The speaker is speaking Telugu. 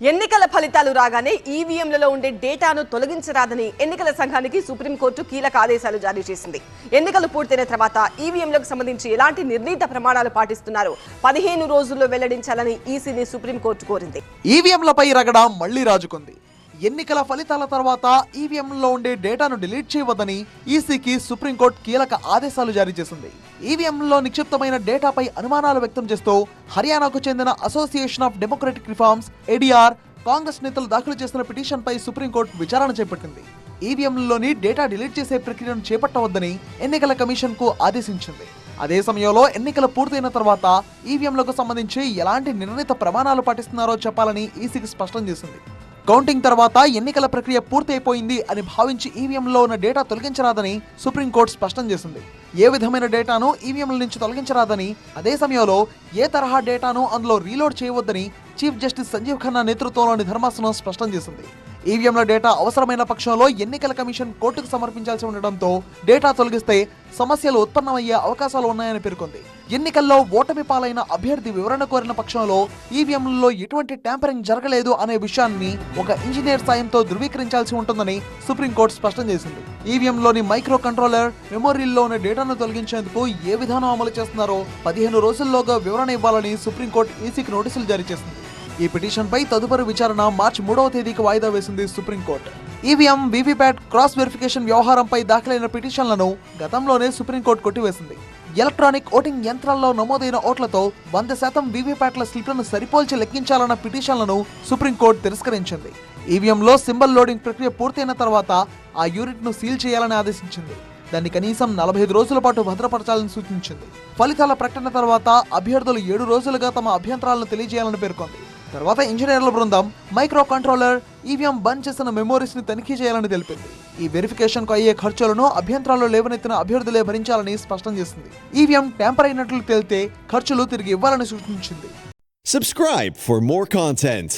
ఎన్నికల ఫలితాలు రాగానే ఈవీఎంలలో ఉండే డేటాను తొలగించరాదని ఎన్నికల సంఘానికి సుప్రీంకోర్టు కీలక ఆదేశాలు జారీ చేసింది. ఎన్నికలు పూర్తయిన తర్వాత ఈవీఎంలకు సంబంధించి ఎలాంటి నిర్ణీత ప్రమాణాలు పాటిస్తున్నారో పదిహేను రోజుల్లో వెల్లడించాలని ఈసీని సుప్రీంకోర్టు కోరింది. ఈవీఎంలపై రగడ మళ్ళీ రాజుకుంది. ఎన్నికల ఫలితాల తర్వాత ఈవీఎంలో ఉండే డేటాను డిలీట్ చేయవద్దని ఈసీకి సుప్రీంకోర్టు కీలక ఆదేశాలు జారీ చేసింది. ఈవీఎంలో నిక్షిప్తమైన డేటాపై అనుమానాలు వ్యక్తం చేస్తూ హర్యానాకు చెందిన Association of Democratic Reforms ADR Congress నేతలు దాఖలు చేసిన పిటిషన్పై సుప్రీంకోర్టు విచారణ చేపట్టింది. ఈవీఎంలోని డేటా డిలీట్ చేసే ప్రక్రియను చేపట్టవద్దని ఎన్నికల కమిషన్కు ఆదేశించింది. అదే సమయంలో ఎన్నికలు పూర్తయిన తర్వాత ఈవీఎంలకు సంబంధించి ఎలాంటి నిర్ణీత ప్రమాణాలు పాటిస్తున్నారో చెప్పాలని ఈసీకి స్పష్టం చేసింది. కౌంటింగ్ తర్వాత ఎన్నికల ప్రక్రియ పూర్తయిపోయింది అని భావించి ఈవీఎంలో ఉన్న డేటా తొలగించరాదని సుప్రీంకోర్టు స్పష్టం చేసింది. ఏ విధమైన డేటాను ఈవీఎంల నుంచి తొలగించరాదని అదే సమయంలో ఏ తరహా డేటాను అందులో రీలోడ్ చేయవద్దని చీఫ్ జస్టిస్ సంజీవ్ ఖన్నా నేతృత్వంలోని ధర్మాసనం స్పష్టం చేసింది. ఈవీఎంల డేటా అవసరమైన పక్షంలో ఎన్నికల కమిషన్ కోర్టుకు సమర్పించాల్సి ఉండడంతో డేటా తొలగిస్తే సమస్యలు ఉత్పన్నమయ్యే అవకాశాలు ఉన్నాయని పేర్కొంది. ఎన్నికల్లో ఓటమి పాలైన అభ్యర్థి వివరణ కోరిన పక్షంలో ఈవీఎంలలో ఎటువంటి ట్యాంపరింగ్ జరగలేదు అనే విషయాన్ని ఒక ఇంజనీర్ సాయంతో ధృవీకరించాల్సి ఉంటుందని సుప్రీంకోర్టు స్పష్టం చేసింది. ఈవీఎంలోని మైక్రో కంట్రోలర్ మెమోరీల్లో ఉన్న డేటాను తొలగించేందుకు ఏ విధానం అమలు చేస్తున్నారో పదిహేను రోజుల్లోగా వివరణ ఇవ్వాలని సుప్రీంకోర్టు ఈసీకి నోటీసులు జారీ చేసింది. ఈ పిటిషన్పై తదుపరి విచారణ మార్చి మూడవ తేదీకి వాయిదా వేసింది supreme court. EVM VVPAT cross verification వ్యవహారంపై దాఖలైన పిటిషన్లను గతంలోనే సుప్రీంకోర్టు కొట్టివేసింది. ఎలక్ట్రానిక్ ఓటింగ్ యంత్రాల్లో నమోదైన ఓట్లతో వంద శాతం వీవీప్యాట్ల స్లిప్లను సరిపోల్చి లెక్కించాలన్న పిటిషన్లను సుప్రీంకోర్టు తిరస్కరించింది. ఈవీఎంలో సింబల్ లోడింగ్ ప్రక్రియ పూర్తయిన తర్వాత ఆ యూనిట్ను సీల్ చేయాలని ఆదేశించింది. దాన్ని కనీసం నలభై ఐదు రోజుల పాటు భద్రపరచాలని సూచించింది. ఫలితాల ప్రకటన తర్వాత అభ్యర్థులు ఏడు రోజులుగా తమ అభ్యంతరాలను తెలియజేయాలని పేర్కొంది. తర్వాత ఇంజనీర్ల బృందం మైక్రో కంట్రోలర్ ఈవీఎం బంద్ చేసిన మెమోరీస్ని తనిఖీ చేయాలని తెలిపింది. ఈ వెరిఫికేషన్కు అయ్యే ఖర్చులను అభ్యంతరాలు లేవనెత్తిన అభ్యర్థులే భరించాలని స్పష్టం చేసింది. ఈవీఎం ట్యాంపర్ అయినట్లు తేలితే ఖర్చులు తిరిగి ఇవ్వాలని సూచించింది. Subscribe for more content.